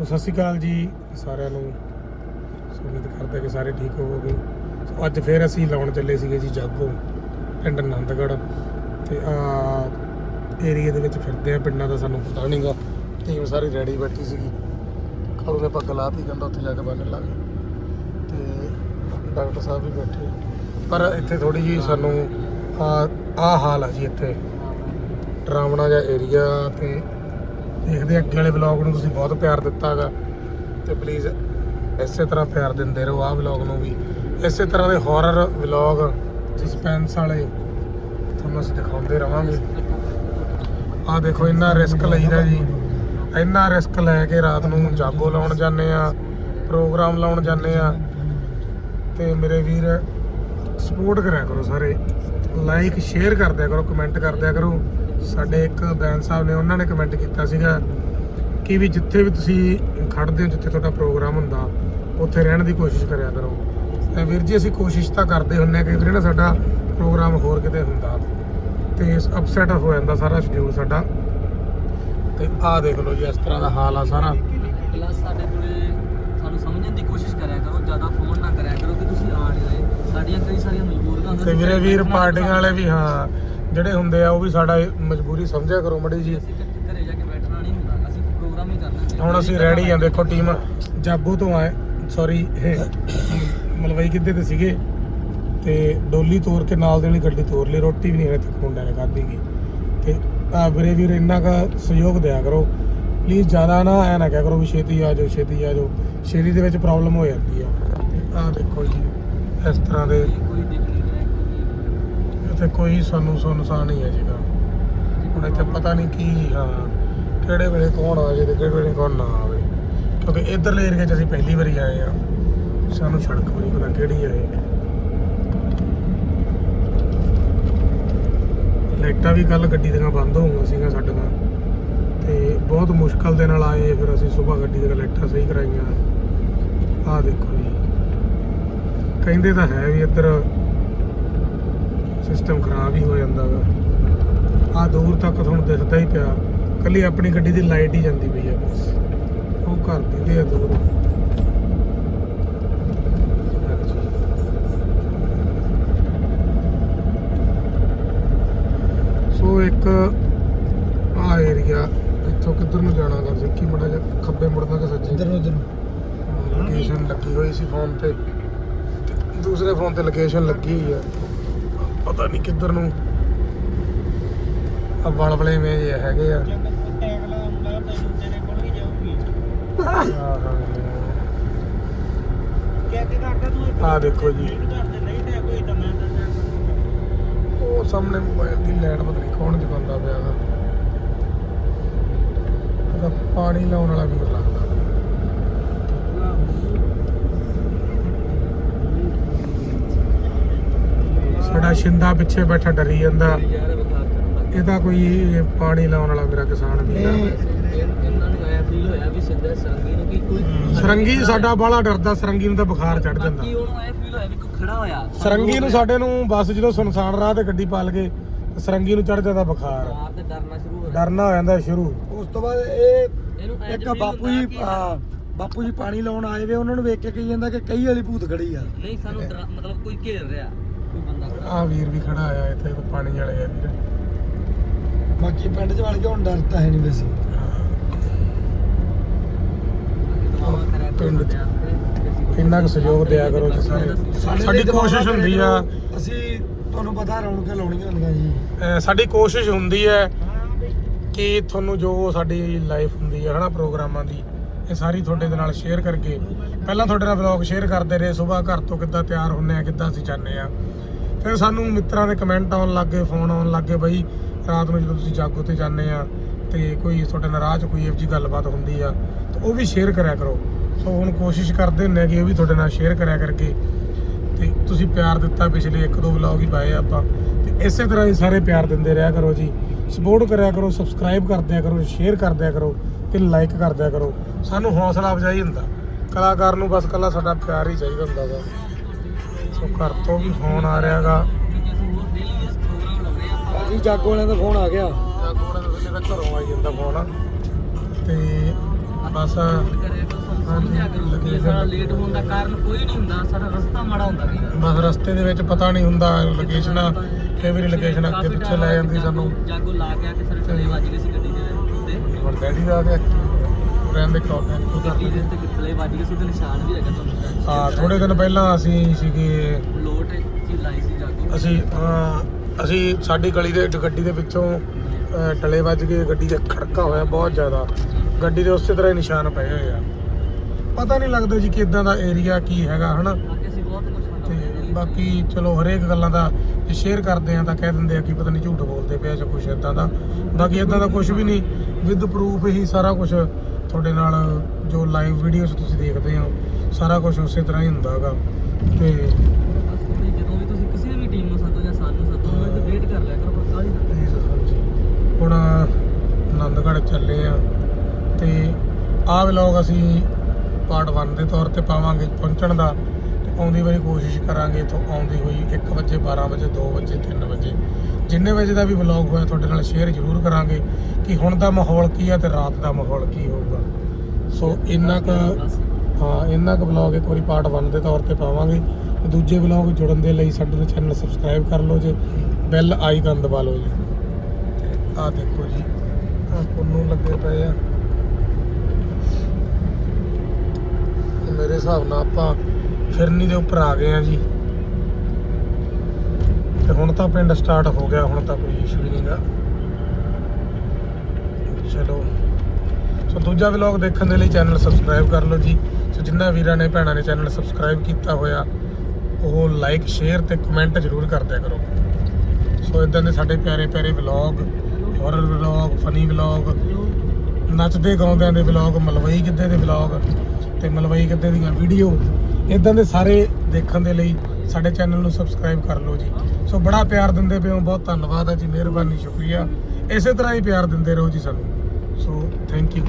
ਸੋ ਸਤਿ ਸ਼੍ਰੀ ਅਕਾਲ ਜੀ ਸਾਰਿਆਂ ਨੂੰ। ਉਮੀਦ ਕਰਦੇ ਕਿ ਸਾਰੇ ਠੀਕ ਹੋਵੋਗੇ। ਸੋ ਅੱਜ ਫੇਰ ਅਸੀਂ ਲਾਉਣ ਚੱਲੇ ਸੀਗੇ ਜੀ ਜਾਗੋ, ਪਿੰਡ ਆਨੰਦਗੜ੍ਹ ਤੇ ਆ ਏਰੀਆ ਦੇ ਵਿੱਚ ਫਿਰਦੇ ਆ ਪਿੰਡਾਂ ਦਾ ਸਾਨੂੰ ਪਤਾ ਨਹੀਂਗਾ ਟੀਮ ਸਾਰੀ ਰੈਡੀ ਬੈਠੀ ਸੀਗੀ। ਖਰੂ ਨੇ ਪੱਗ ਲਾਤੀ, ਕਹਿੰਦਾ ਉੱਥੇ ਜਾ ਕੇ ਬੰਨਣ ਲੱਗ ਤੇ ਡਾਕਟਰ ਸਾਹਿਬ ਵੀ ਬੈਠੇ। ਪਰ ਇੱਥੇ ਥੋੜੀ ਜੀ ਸਾਨੂੰ ਆ ਆ ਹਾਲ ਆ ਜੀ ਇੱਥੇ। ਡਰਾਵਣਾ ਜਿਹਾ ਏਰੀਆ ਤੇ ਦੇਖਦੇ ਅੱਗੇ ਵਾਲੇ ਵਲੌਗ ਨੂੰ ਤੁਸੀਂ ਬਹੁਤ ਪਿਆਰ ਦਿੱਤਾ ਹੈਗਾ ਤੇ ਪਲੀਜ਼ ਇਸੇ ਤਰ੍ਹਾਂ ਪਿਆਰ ਦਿੰਦੇ ਰਹੋ ਆਹ ਵਲੌਗ ਨੂੰ ਵੀ। ਇਸੇ ਤਰ੍ਹਾਂ ਦੇ ਹੌਰਰ ਵਲੌਗ ਸਸਪੈਂਸ ਵਾਲੇ ਤੁਹਾਨੂੰ ਅਸੀਂ ਦਿਖਾਉਂਦੇ ਰਵਾਂਗੇ ਆਹ ਦੇਖੋ, ਇੰਨਾ ਰਿਸਕ ਲਈਦਾ ਜੀ। ਇੰਨਾ ਰਿਸਕ ਲੈ ਕੇ ਰਾਤ ਨੂੰ ਜਾਗੋ ਲਾਉਣ ਜਾਂਦੇ ਆ ਪ੍ਰੋਗਰਾਮ ਲਾਉਣ ਜਾਂਦੇ ਆ ਤੇ ਮੇਰੇ ਵੀਰ ਸਪੋਰਟ ਕਰਿਆ ਕਰੋ ਸਾਰੇ। ਲਾਈਕ ਸ਼ੇਅਰ ਕਰਦਿਆ ਕਰੋ ਕਮੈਂਟ ਕਰਦਿਆ ਕਰੋ। ਸਾਡੇ ਇੱਕ ਬੈਨ ਸਾਹਿਬ ਨੇ, ਉਹਨਾਂ ਨੇ ਕਮੈਂਟ ਕੀਤਾ ਸੀਗਾ ਕਿ ਵੀ ਜਿੱਥੇ ਵੀ ਤੁਸੀਂ ਖੜਦੇ ਹੋ, ਜਿੱਥੇ ਤੁਹਾਡਾ ਪ੍ਰੋਗਰਾਮ ਹੁੰਦਾ, ਉੱਥੇ ਰਹਿਣ ਦੀ ਕੋਸ਼ਿਸ਼ ਕਰਿਆ ਕਰੋ। ਤੇ ਵੀਰ ਜੀ, ਅਸੀਂ ਕੋਸ਼ਿਸ਼ ਤਾਂ ਕਰਦੇ ਹੁੰਨੇ ਆ ਕਈ ਵਾਰੀ ਨਾ ਸਾਡਾ ਪ੍ਰੋਗਰਾਮ ਹੋਰ ਕਿਤੇ ਹੁੰਦਾ। ਤੇ ਅਪਸੈਟ ਹੋ ਜਾਂਦਾ ਸਾਰਾ ਸ਼ਡਿਊਲ ਸਾਡਾ। ਤੇ ਆਹ ਦੇਖ ਲਓ ਜੀ, ਇਸ ਤਰ੍ਹਾਂ ਦਾ ਹਾਲ ਆ ਸਾਰਾ। ਪਲੱਸ ਸਾਡੇ ਕੋਲੇ ਸਾਨੂੰ ਸਮਝਣ ਦੀ ਕੋਸ਼ਿਸ਼ ਕਰਿਆ ਕਰੋ ਜ਼ਿਆਦਾ ਫੋਨ ਨਾ ਕਰਿਆ ਕਰੋ ਕਿ ਤੁਸੀਂ ਆ ਨਹੀਂ ਰਹੇ। ਸਾਡੀਆਂ ਕਈ ਸਾਰੀਆਂ ਮਜਬੂਰੀਆਂ ਹੁੰਦੀਆਂ ਤੇ ਵੀਰੇ ਵੀਰ ਪਾਰਟੀਆਂ ਵਾਲੇ ਵੀ ਹਾਂ ਜਿਹੜੇ ਹੁੰਦੇ ਆ ਉਹ ਵੀ ਸਾਡਾ ਮਜਬੂਰੀ ਸਮਝਿਆ ਕਰੋ ਮੜੀ ਜੀ ਅਸੀਂ ਘ- ਘਰੇ ਜਾ ਕੇ ਬੈਠਣਾ ਨਹੀਂ ਹੁੰਦਾ ਅਸੀਂ ਪ੍ਰੋਗਰਾਮ ਹੀ ਕਰਨਾ ਹੁੰਦਾ ਹੁਣ ਅਸੀਂ ਰੈਡੀ ਆ ਦੇਖੋ ਟੀਮ ਜਾਬੂ ਤੋਂ ਆਏ ਸੌਰੀ ਮਲਵਈ ਕਿੱਦੇ ਤੇ ਸੀਗੇ? ਤੇ ਡੋਲੀ ਤੋੜ ਕੇ ਨਾਲ ਦੇ ਵਾਲੀ ਗੱਡੀ ਤੋੜ ਲਈ ਰੋਟੀ ਵੀ ਨਹੀਂ ਹਲੇ ਤੱਕ ਮੁੰਡਿਆਂ ਨੇ ਖਾਧੀ ਗੀ। ਤੇ ਆ ਵੀਰੇ ਵੀਰ ਇੰਨਾ ਕਾ ਸਹਿਯੋਗ ਦਿਆ ਕਰੋ। ਪਲੀਜ਼ ਜ਼ਿਆਦਾ ਨਾ, ਐ ਨਾ ਕਿਆ ਕਰੋ ਵੀ ਛੇਤੀ ਆ ਜਾਓ, ਛੇਤੀ ਆ ਜਾਓ। ਛੇਤੀ ਦੇ ਵਿੱਚ ਪ੍ਰੋਬਲਮ ਹੋ ਜਾਂਦੀ ਆ। ਆ ਦੇਖੋ ਜੀ, ਇਸ ਤਰ੍ਹਾਂ ਦੇ ਇੱਥੇ ਕੋਈ ਸਾਨੂੰ ਸੁਨਸਾਨ ਨਹੀਂ ਹੈ ਜੀਗਾ ਹੁਣ ਇੱਥੇ ਪਤਾ ਨਹੀਂ ਕੀ, ਹਾਂ, ਕਿਹੜੇ ਵੇਲੇ ਕੌਣ ਆ ਜੇ ਤੇ ਕਿਹੜੇ ਵੇਲੇ ਕੌਣ ਨਾ ਆਵੇ। ਕਿਉਂਕਿ ਇਧਰਲੇ ਏਰੀਆ 'ਚ ਅਸੀਂ ਪਹਿਲੀ ਵਾਰੀ ਆਏ ਆ ਸਾਨੂੰ ਸੜਕ ਵੀ ਨਹੀਂ ਪਤਾ ਕਿਹੜੀ ਹੈ ਲਾਈਟਾਂ ਵੀ ਕੱਲ ਗੱਡੀ ਦੀਆਂ ਬੰਦ ਹੋ ਗਈਆਂ ਸੀਗੀਆਂ ਨਾਲ। ਤੇ ਬਹੁਤ ਮੁਸ਼ਕਲ ਦੇ ਨਾਲ ਆਏ, ਫਿਰ ਅਸੀਂ ਸਵੇਰ ਗੱਡੀ ਦੀਆਂ ਲਾਈਟਾਂ ਸਹੀ ਕਰਾਈਆਂ। ਆਹ ਦੇਖੋ ਜੀ। ਕਹਿੰਦੇ ਤਾਂ ਹੈ ਵੀ ਇੱਧਰ ਸਿਸਟਮ ਖਰਾਬ ਹੀ ਹੋ ਜਾਂਦਾ ਵਾ। ਆ ਦੂਰ ਤੱਕ ਤੁਹਾਨੂੰ ਦਿਖਦਾ ਹੀ ਪਿਆ। ਕੱਲੀ ਆਪਣੀ ਗੱਡੀ ਦੀ ਲਾਈਟ ਹੀ ਜਾਂਦੀ ਪਈ ਆ ਉਹ ਘਰ ਦੇ ਆ ਦੂਰ। ਸੋ ਇੱਕ ਆ ਏਰੀਆ ਇੱਥੋਂ ਕਿੱਧਰ ਨੂੰ ਜਾਣਾ ਗਾ ਸਿੱਕੀ ਮੜਾ ਜਿਹਾ ਖੱਬੇ ਮੁੜਨਾ ਕਿ ਸੱਜੇ? ਇੱਧਰ ਨੂੰ ਇੱਧਰ ਨੂੰ। ਲੋਕੇਸ਼ਨ ਲੱਗੀ ਹੋਈ ਸੀ ਫੋਨ ਤੇ। ਤੇ ਦੂਸਰੇ ਫੋਨ ਤੇ ਲੋਕੇਸ਼ਨ ਲੱਗੀ ਹੋਈ ਆ। ਪਤਾ ਨਹੀਂ ਕਿੱਧਰ ਨੂੰ। ਆ ਵਲਵਲੇ ਮੇ ਜੇ ਹੈਗੇ ਆ। ਆ ਦੇਖੋ ਜੀ। ਉਹ ਸਾਹਮਣੇ ਮੋਬਾਈਲ ਦੀ ਲਾਈਟ ਪਤਾ ਨਹੀਂ ਕੌਣ ਜਗਾਉਂਦਾ ਪਿਆ ਦਾ ਉਹਦਾ ਪਾਣੀ ਲਾਉਣ ਵਾਲਾ ਵੀ ਮੈਨੂੰ ਲੱਗਦਾ। ਸਾਡਾ ਸ਼ਿੰਦਾ ਪਿੱਛੇ ਬੈਠਾ ਡਰੀ ਜਾਂਦਾ। ਇਹਦਾ ਕੋਈ ਪਾਣੀ ਲਾਉਣ ਵਾਲਾ ਮੇਰਾ ਕਿਸਾਨ ਵੀ ਆ। ਇਹਨਾਂ ਨੂੰ ਆਇਆ ਫੀਲ ਹੋਇਆ ਵੀ ਸਿੱਧਾ ਸੰਗੀ ਨੂੰ ਕਿ ਕੋਈ ਸਰੰਗੀ ਸਾਡਾ ਬਾਹਲਾ ਡਰਦਾ ਸਰੰਗੀ ਨੂੰ ਤਾਂ ਬੁਖਾਰ ਚੜ ਜਾਂਦਾ। ਬਾਕੀ ਉਹਨੂੰ ਆਇਆ ਫੀਲ ਹੋਇਆ ਵੀ ਕੋਈ ਖੜਾ ਹੋਇਆ। ਸਰੰਗੀ ਨੂੰ ਸਾਡੇ ਨੂੰ ਬੱਸ ਜਦੋਂ ਸੁਨਸਾਨ ਰਾਹ ਤੇ ਗੱਡੀ ਪਾਲ ਕੇ ਸਰੰਗੀ ਨੂੰ ਚੜ ਜਾਂਦਾ ਬੁਖਾਰ। ਆਪ ਤੇ ਡਰਨਾ ਸ਼ੁਰੂ ਹੋ ਗਿਆ ਡਰਨਾ ਹੋ ਜਾਂਦਾ ਸ਼ੁਰੂ। ਉਸ ਤੋਂ ਬਾਅਦ ਇਹ ਇਹਨੂੰ ਇੱਕ ਬਾਪੂ ਹੁੰਦਾ ਜੀ ਕਿ ਆ, ਬਾਪੂ ਜੀ ਪਾਣੀ ਲਾਉਣ ਆਏ ਵੇ ਉਹਨਾਂ ਨੂੰ ਵੇਖ ਕੇ ਕਹੀ ਜਾਂਦਾ ਕਿ ਕਈ ਵਾਲੀ ਭੂਤ ਖੜੀ ਆ। ਨਹੀਂ ਸਾਨੂੰ ਡਰਾ- ਮਤਲਬ ਕੋਈ ਘੇਰ ਰਿਹਾ ਕੋਈ ਬੰਦਾ ਖੜਾ। ਆ ਵੀਰ ਵੀ ਖੜਾ ਆਇਆ ਇੱਥੇ ਤਾਂ ਪਾਣੀ ਵਾਲੇ ਆ ਵੀਰ। ਬਾਕੀ ਪਿੰਡ 'ਚ ਵੜ ਕੇ ਹੁਣ ਡਰ ਤਾਂ ਹੈ ਨਹੀਂ ਵੈਸੇ। ਕਰਿਆ ਪਿੰਡ 'ਚ। ਇੰਨਾ ਕੁ ਸਹਿਯੋਗ ਦਿਆ ਕਰੋ ਜੀ ਸਾਰੇ। ਸਾਡੇ ਕੋਸ਼ਿਸ਼ ਹੁੰਦੀ ਆ। ਅਸੀਂ ਤੁਹਾਨੂੰ ਪਤਾ ਰੌਣਕਾਂ ਲਾਉਣੀਆਂ ਹੁੰਦੀਆਂ ਜੀ। ਅਹ ਸਾਡੀ ਕੋਸ਼ਿਸ਼ ਹੁੰਦੀ ਹੈ ਕਿ ਤੁਹਾਨੂੰ ਜੋ ਸਾਡੀ ਲਾਈਫ ਹੁੰਦੀ ਹੈ, ਹਨਾ, ਪ੍ਰੋਗਰਾਮਾਂ ਦੀ, ਇਹ ਸਾਰੀ ਤੁਹਾਡੇ ਦੇ ਨਾਲ ਸ਼ੇਅਰ ਕਰਕੇ। ਪਹਿਲਾਂ ਤੁਹਾਡੇ ਨਾਲ ਵਲੌਗ ਸ਼ੇਅਰ ਕਰਦੇ ਰਹੇ, ਸਵੇਰ ਘਰ ਤੋਂ ਕਿੱਦਾਂ ਤਿਆਰ ਹੁੰਨੇ ਆ, ਕਿੱਦਾਂ ਅਸੀਂ ਜਾਂਦੇ ਆ। ਫਿਰ ਸਾਨੂੰ ਮਿੱਤਰਾਂ ਦੇ ਕਮੈਂਟ ਆਉਣ ਲੱਗੇ ਫੋਨ ਆਉਣ ਲੱਗੇ ਬਈ ਰਾਤ ਨੂੰ ਜਦੋਂ ਤੁਸੀਂ ਜਾਗੋ ਤੇ ਜਾਂਦੇ ਆ ਤੇ ਕੋਈ ਤੁਹਾਡੇ ਨਾਲ ਰਾਹ 'ਚ ਕੋਈ ਇਹੋ ਜਿਹੀ ਗੱਲਬਾਤ ਹੁੰਦੀ ਆ, ਤਾਂ ਉਹ ਵੀ ਸ਼ੇਅਰ ਕਰਿਆ ਕਰੋ। ਸੋ ਹੁਣ ਕੋਸ਼ਿਸ਼ ਕਰਦੇ ਹੁੰਨੇ ਆ ਕਿ ਉਹ ਵੀ ਤੁਹਾਡੇ ਨਾਲ ਸ਼ੇਅਰ ਕਰਿਆ ਕਰਕੇ ਤੇ ਤੁਸੀਂ ਪਿਆਰ ਦਿੱਤਾ ਪਿਛਲੇ ਇੱਕ ਦੋ ਵਲੌਗ ਹੀ ਪਾਏ ਆਪਾਂ। ਤੇ ਇਸੇ ਤਰ੍ਹਾਂ ਹੀ ਸਾਰੇ ਪਿਆਰ ਦਿੰਦੇ ਰਿਹਾ ਕਰੋ ਜੀ। ਸਪੋਰਟ ਕਰਿਆ ਕਰੋ ਸਬਸਕ੍ਰਾਈਬ ਕਰਦਿਆ ਕਰੋ ਸ਼ੇਅਰ ਕਰਦਿਆ ਕਰੋ ਤੇ ਲਾਈਕ ਕਰਦਿਆ ਕਰੋ। ਸਾਨੂੰ ਹੌਸਲਾ ਅਫਜ਼ਾਈ ਹੁੰਦਾ। ਕਲਾਕਾਰ ਨੂੰ ਬਸ ਕੱਲਾ ਸਾਡਾ ਪਿਆਰ ਹੀ ਚਾਹੀਦਾ ਹੁੰਦਾ ਵਾ। ਸੋ ਘਰ ਤੋਂ ਵੀ ਫੋਨ ਆ ਰਿਹਾਗਾ ਕਿਉਂਕਿ ਅਸੀਂ ਜਾਗੋ ਵਾਲਿਆਂ ਦਾ ਫੋਨ ਆ ਗਿਆ। ਜਾਗੋ ਵਾਲੇ ਵੇਲੇ ਘਰੋਂ ਆਈ ਜਾਂਦਾ ਫੋਨ ਤੇ ਬਸ ਫੋਨ ਕਰਿਆ ਕਰੋ ਸਾਨੂੰ ਸਮਝਿਆ ਕਰੋ ਕਿ location ਸਾਡਾ ਲੇਟ ਹੋਣ ਦਾ ਕਾਰਨ ਕੋਈ ਨਹੀਂ ਹੁੰਦਾ ਸਾਡਾ ਰਸਤਾ ਮਾੜਾ ਹੁੰਦਾ ਕਈ ਵਾਰ ਬਸ ਰਸਤੇ ਦੇ ਵਿੱਚ ਪਤਾ ਨਹੀਂ ਹੁੰਦਾ ਲੋਕੇਸ਼ਨ ਕਈ ਵਾਰੀ ਲੋਕੇਸ਼ਨ ਅੱਗੇ ਪਿੱਛੇ ਲੈ ਜਾਂਦੀ ਸਾਨੂੰ। ਜਾਗੋ ਲਾ ਕੇ ਆ ਕੇ ਸਾਡੇ ਥੱਲੇ ਵੱਜ ਗਏ ਸੀ ਗੱਡੀ ਦੇ ਉੱਤੇ। ਹੁਣ ਡੈਡੀ ਦਾ ਆ ਗਿਆ। ਰਹਿੰਦੇ ਕੌਣ ਗੱਡੀ ਦੇ ਉੱਤੇ ਥੱਲੇ ਵੱਜ ਗਏ ਸੀ ਉਹਦੇ ਨਿਸ਼ਾਨ ਵੀ ਹੈਗਾ ਤੁਹਾਨੂੰ ਹਾਂ ਥੋੜੇ ਦਿਨ ਪਹਿਲਾਂ ਅਸੀਂ ਸੀਗੇ। ਲੋਟ ਜੀ ਲਾਈ ਸੀ ਜਾਗੋ। ਅਸੀਂ ਅਸੀਂ ਸਾਡੀ ਗਲੀ ਦੇ ਗੱਡੀ ਦੇ ਅਹ, ਟਲੇ ਵੱਜ ਕੇ ਗੱਡੀ ਦੇ ਖੜਕਾ ਹੋਇਆ ਬਹੁਤ ਜ਼ਿਆਦਾ। ਗੱਡੀ ਦੇ ਉਸੇ ਤਰ੍ਹਾਂ ਹੀ ਨਿਸ਼ਾਨ ਪਏ ਹੋਏ ਆ। ਪਤਾ ਨਹੀਂ ਲੱਗਦਾ ਜੀ ਕਿ ਇਦਾਂ ਦਾ ਏਰੀਆ ਕੀ ਹੈਗਾ ਹਨਾ? ਤੇ ਬਾਕੀ ਚਲੋ ਹਰੇਕ ਗੱਲਾਂ ਦਾ ਜੇ ਸ਼ੇਅਰ ਕਰਦੇ ਆ ਤਾਂ ਕਹਿ ਦਿੰਦੇ ਆ ਕਿ ਪਤਾ ਨਹੀਂ ਝੂਠ ਬੋਲਦੇ ਪਿਆ ਜਾਂ ਕੁਝ ਇਦਾਂ ਦਾ। ਬਾਕੀ ਇਦਾਂ ਦਾ ਕੁਝ ਵੀ ਨਹੀਂ। ਵਿਦ ਪ੍ਰੂਫ ਹੀ ਸਾਰਾ ਕੁਝ ਤੁਹਾਡੇ ਨਾਲ ਜੋ ਲਾਈਵ ਵੀਡੀਓਜ਼ ਤੁਸੀਂ ਦੇਖਦੇ ਹੋ ਸਾਰਾ ਕੁਝ ਉਸੇ ਤਰ੍ਹਾਂ ਹੀ ਹੁੰਦਾ ਹੈਗਾ ਤੇ ਜਦੋਂ ਵੀ ਤੁਸੀਂ ਕਿਸੇ ਵੀ ਟੀਮ ਨੂੰ ਸੱਦੋ ਜਾਂ ਸਾਨੂੰ ਸੱਦੋ ਉਹਨਾਂ ਦੀ ਵੇਟ ਕਰ ਲਿਆ ਕਰੋ ਪਰ ਕਾਹਦੀ ਨਾ ਪਲੀਜ਼ ਹਾਂਜੀ ਹੁਣ ਆਨੰਦਗੜ੍ਹ ਚੱਲੇ ਆ ਤੇ ਆਹ ਵਲੌਗ ਅਸੀਂ ਪਾਰਟ 1 ਦੇ ਤੌਰ ਤੇ ਪਾਵਾਂਗੇ ਪਹੁੰਚਣ ਦਾ ਤੇ ਆਉਂਦੀ ਵਾਰੀ ਕੋਸ਼ਿਸ਼ ਕਰਾਂਗੇ ਇੱਥੋਂ ਆਉਂਦੀ ਹੋਈ 1 ਵਜੇ 12 ਵਜੇ 2 ਵਜੇ 3 ਵਜੇ। ਜਿੰਨੇ ਵਜੇ ਦਾ ਵੀ ਵਲੌਗ ਹੋਇਆ ਤੁਹਾਡੇ ਨਾਲ ਸ਼ੇਅਰ ਜ਼ਰੂਰ ਕਰਾਂਗੇ ਕਿ ਹੁਣ ਦਾ ਮਾਹੌਲ ਕੀ ਹੈ ਤੇ ਰਾਤ ਦਾ ਮਾਹੌਲ ਕੀ ਹੋਊਗਾ। ਸੋ ਇੰਨਾ ਕੁ ਹਾਂ, ਇੰਨਾ ਕੁ ਵਲੌਗ ਇੱਕ ਵਾਰੀ ਪਾਰਟ 1 ਦੇ ਤੌਰ ਤੇ ਪਾਵਾਂਗੇ ਤੇ ਦੂਜੇ ਵਲੌਗ ਜੁੜਨ ਦੇ ਲਈ ਸਾਡੇ ਚੈਨਲ ਸਬਸਕ੍ਰਾਈਬ ਕਰ ਲਓ ਜੀ। ਬੈਲ ਆਈਕਨ ਦਬਾ ਲਓ ਜੀ। ਤੇ ਆਹ ਦੇਖੋ ਜੀ, ਆਹ ਪੁੰਨੂ ਲੱਗੇ ਪਏ ਆ ਤੇ ਮੇਰੇ ਹਿਸਾਬ ਨਾਲ ਆਪਾਂ ਫਿਰਨੀ ਦੇ ਉੱਪਰ ਆ ਗਏ ਆ ਜੀ। ਤੇ ਹੁਣ ਤਾਂ ਪਿੰਡ ਸਟਾਰਟ ਹੋ ਗਿਆ, ਹੁਣ ਤਾਂ ਕੋਈ ਇਸ਼ੂ ਹੀ ਨਹੀਂਗਾ। ਚਲੋ। ਸੋ ਦੂਜਾ ਵਲੌਗ ਦੇਖਣ ਦੇ ਲਈ ਚੈਨਲ ਸਬਸਕ੍ਰਾਈਬ ਕਰ ਲਓ ਜੀ। ਸੋ ਜਿੰਨਾ ਵੀਰਾਂ ਨੇ ਭੈਣਾਂ ਨੇ ਚੈਨਲ ਸਬਸਕ੍ਰਾਈਬ ਕੀਤਾ ਹੋਇਆ, ਉਹ ਲਾਈਕ ਸ਼ੇਅਰ ਤੇ ਕਮੈਂਟ ਜ਼ਰੂਰ ਕਰਦਿਆ ਕਰੋ। ਸੋ ਇਦਾਂ ਦੇ ਸਾਡੇ ਪਿਆਰੇ ਪਿਆਰੇ vlog horror vlog funny vlog ਨੱਚਦੇ ਗਾਉਂਦਿਆਂ ਦੇ ਵਲੌਗ ਮਲਵਈ ਗਿੱਧੇ ਦੇ ਵਲੌਗ ਤੇ ਮਲਵਈ ਗਿੱਧੇ ਦੀਆਂ ਵੀਡੀਓ ਇਦਾਂ ਦੇ ਸਾਰੇ ਦੇਖਣ ਦੇ ਲਈ ਸਾਡੇ ਚੈਨਲ ਨੂੰ ਸਬਸਕ੍ਰਾਈਬ ਕਰ ਲਓ ਜੀ। ਸੋ ਬੜਾ ਪਿਆਰ ਦਿੰਦੇ ਪਏ ਹੋ, ਬਹੁਤ ਧੰਨਵਾਦ ਹੈ ਜੀ, ਮਿਹਰਬਾਨੀ, ਸ਼ੁਕਰੀਆ। ਇਸੇ ਤਰ੍ਹਾਂ ਹੀ ਪਿਆਰ ਦਿੰਦੇ ਰਹੋ ਜੀ ਸਾਨੂੰ। So thank you